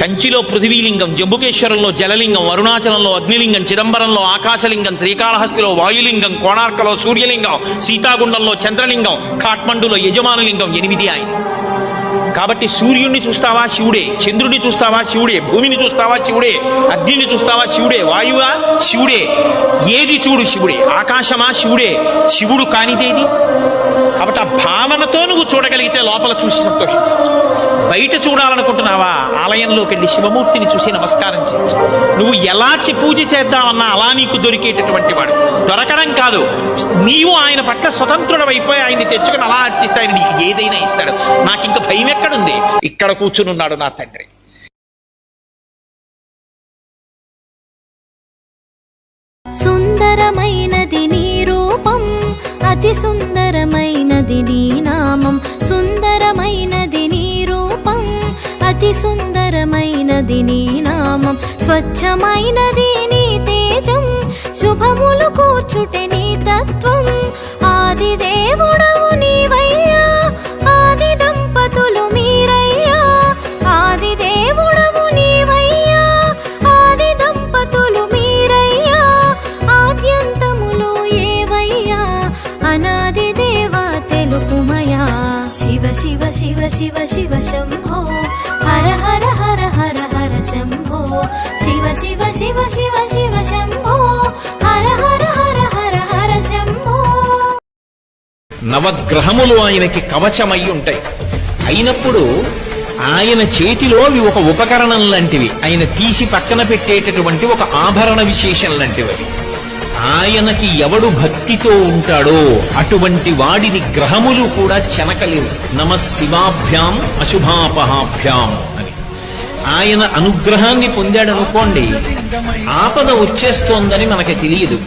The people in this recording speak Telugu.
కంచిలో పృథివీలింగం జంబుకేశ్వరంలో జలలింగం అరుణాచలంలో అగ్నిలింగం చిదంబరంలో ఆకాశలింగం శ్రీకాళహస్తిలో వాయులింగం కోణార్కలో సూర్యలింగం సీతాగుండంలో చంద్రలింగం కాఠ్మండులో యజమానులింగం ఎనిమిది ఆయన. కాబట్టి సూర్యుడిని చూస్తావా శివుడే చంద్రుడిని చూస్తావా శివుడే భూమిని చూస్తావా శివుడే అగ్నిని చూస్తావా శివుడే వాయువా శివుడే ఏది చూడు శివుడే ఆకాశమా శివుడే శివుడు కానిదేది? కాబట్టి ఆ భావనతో నువ్వు చూడగలిగితే లోపల చూసి సంతోషించవచ్చు. బయట చూడాలనుకుంటున్నావా? ఆలయంలోకి వెళ్ళి శివమూర్తిని చూసి నమస్కారం చేయొచ్చు నువ్వు ఎలా చి- పూజ చేద్దామన్నా అలా నీకు దొరికేటటువంటి వాడు. దొరకడం కాదు. నీవు ఆయన పట్ల స్వతంత్రుడవైపోయి ఆయన్ని తెచ్చుకుని అలా అర్చిస్తే ఆయన నీకు ఏదైనా ఇస్తాడు. నాకు ఇంకా భయం ఎక్కడుంది? ఇక్కడ కూర్చుని ఉన్నాడు నా తండ్రి. సుందరమైనది నీ రూపం అతి సుందరమైనది సుందరమైనది నీ నామం స్వచ్ఛమైనది నీ తేజం శుభములు కూర్చుటే నీ తత్వం. ఆది దేవుడవు నీవయ్యా ఆది దంపతులు మీరయ్యా. ఆది దేవుడవు నీవయ్యా ఆది దంపతులు మీరయ్యా. ఆద్యంతములు ఏవయ్యా అనాది దేవా తెలుపుమయా. శివ శివ శివ శివ శివ శంభో హర హర శివ శివ శివ శివ శివ శంభో. హర హర హర హర హర శంభో. నవగ్రహములు ఆయనకి కవచమై ఉంటాయి. అయినప్పుడు ఆయన చేతిలో అవి ఒక ఉపకరణం లాంటివి. ఆయన తీసి పక్కన పెట్టేటటువంటి ఒక ఆభరణ విశేషం లాంటివి ఆయనకి ఎవడు భక్తితో ఉంటాడో అటువంటి వాడిని గ్రహములు కూడా చెనకలేవు. నమ శివాభ్యాం అశుభాపహాభ్యాం అని. ఆయన అనుగ్రహాన్ని పొందాడనుకోండి ఆపద వచ్చేస్తోందని మనకి తెలియదు.